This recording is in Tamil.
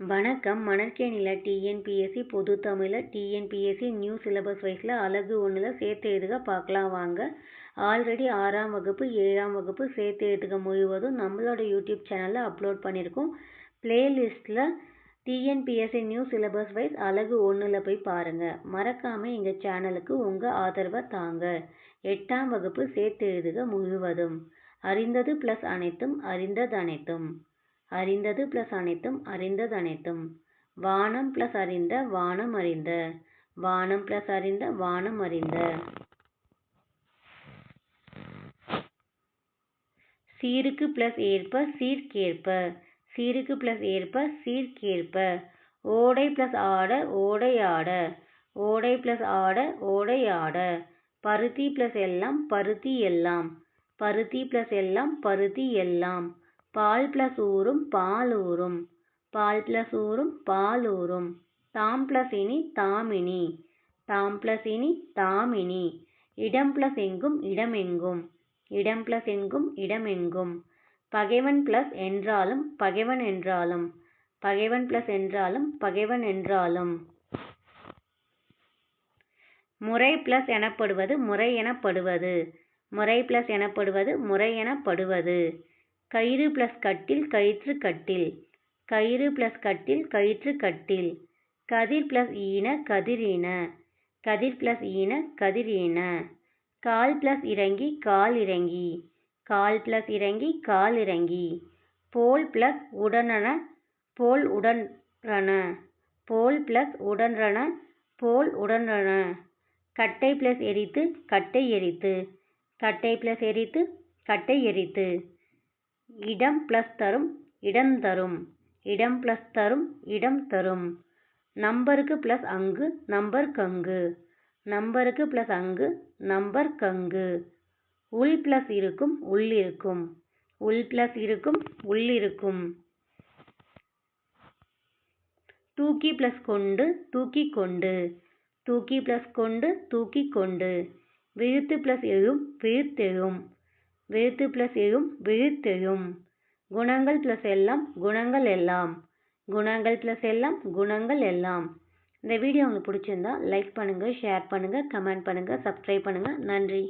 வணக்கம். மணற்கேணியில் டிஎன்பிஎஸ்சி பொது தமிழில் டிஎன்பிஎஸ்சி நியூ சிலபஸ் வைஸில் அழகு ஒன்றில் சேர்த்து எழுதுக பார்க்கலாம் வாங்க. ஆல்ரெடி ஆறாம் வகுப்பு ஏழாம் வகுப்பு சேர்த்து எழுதுக முழுவதும் நம்மளோட யூடியூப் சேனலில் அப்லோட் பண்ணியிருக்கோம் பிளேலிஸ்ட்டில் டிஎன்பிஎஸ்சி நியூ சிலபஸ் வைஸ் அழகு ஒன்றில் போய் பாருங்கள் மறக்காமல் எங்கள் சேனலுக்கு உங்கள் ஆதரவை தாங்க. எட்டாம் வகுப்பு சேர்த்து எழுதுக முழுவதும். அறிந்தது ப்ளஸ் அனைத்தும் அறிந்தது அனைத்தும் அறிந்தது ப்ளஸ் அனைத்தும் அறிந்தது அனைத்தும். வானம் ப்ளஸ் அறிந்த வானம் அறிந்த. வானம் ப்ளஸ் அறிந்த வானம் அறிந்த. சீருக்கு ப்ளஸ் ஏற்ப சீர்கேற்ப. சீருக்கு ப்ளஸ் ஏற்ப சீர்கேற்ப. ஓடை ப்ளஸ் ஆட ஓடை ஆட ஓடை ப்ளஸ் ஆட ஓடை ஆட பருத்தி ப்ளஸ் எல்லாம் பருத்தி எல்லாம். பருத்தி ப்ளஸ் எல்லாம் பருத்தி எல்லாம். பால் ப்ளஸ் ஊறும் பால் ஊறும். பால் ப்ளஸ் ஊறும் பால் ஊறும். தாம் ப்ளஸ் இனி தாமினி. தாம் ப்ளஸ் இனி தாமினி. இடம் ப்ளஸ் எங்கும் இடமெங்கும் இடம் ப்ளஸ் எங்கும் இடமெங்கும் பகைவன் ப்ளஸ் என்றாலும் பகைவன் என்றாலும். பகைவன் ப்ளஸ் என்றாலும் பகைவன் என்றாலும். முறை ப்ளஸ் எனப்படுவது முறை எனப்படுவது. முறை ப்ளஸ் எனப்படுவது முறை எனப்படுவது. கயிறு ப்ளஸ் கட்டில் கயிற்று கட்டில். கயிறு ப்ளஸ் கட்டில் கயிற்று கட்டில். கதிர் ப்ளஸ் ஈன கதிர் ஈன. கதிர் ப்ளஸ் ஈன கதிர் ஈன. கால் ப்ளஸ் இறங்கி கால் இறங்கி. கால் ப்ளஸ் இறங்கி கால் இறங்கி. போல் ப்ளஸ் உடனன போல் உடன்றன. போல் ப்ளஸ் உடன்றன போல் உடன்றன. கட்டை ப்ளஸ் எரித்து கட்டை எரித்து. கட்டை ப்ளஸ் எரித்து கட்டை எரித்து. இடம் ப்ளஸ் தரும் இடம் தரும். இடம் ப்ளஸ் தரும் இடம் தரும். நம்பருக்கு ப்ளஸ் அங்கு நம்பர் கங்கு நம்பருக்கு ப்ளஸ் அங்கு நம்பர் கங்கு உள் ப்ளஸ் இருக்கும் உள் இருக்கும். உள் ப்ளஸ் இருக்கும் உள் இருக்கும். தூக்கி ப்ளஸ் கொண்டு தூக்கி கொண்டு. தூக்கி ப்ளஸ் கொண்டு தூக்கி கொண்டு. விழுத்து ப்ளஸ் எழும் விழுத்தெழும். விழுத்து ப்ளஸ் எழும் விழுத்தெழும். குணங்கள் ப்ளஸ் எல்லாம் குணங்கள் எல்லாம். குணங்கள் ப்ளஸ் எல்லாம் குணங்கள் எல்லாம். இந்த வீடியோ உங்களுக்கு பிடிச்சிருந்தா லைக் பண்ணுங்கள் ஷேர் பண்ணுங்கள் கமெண்ட் பண்ணுங்கள் சப்ஸ்கிரைப் பண்ணுங்கள் நன்றி.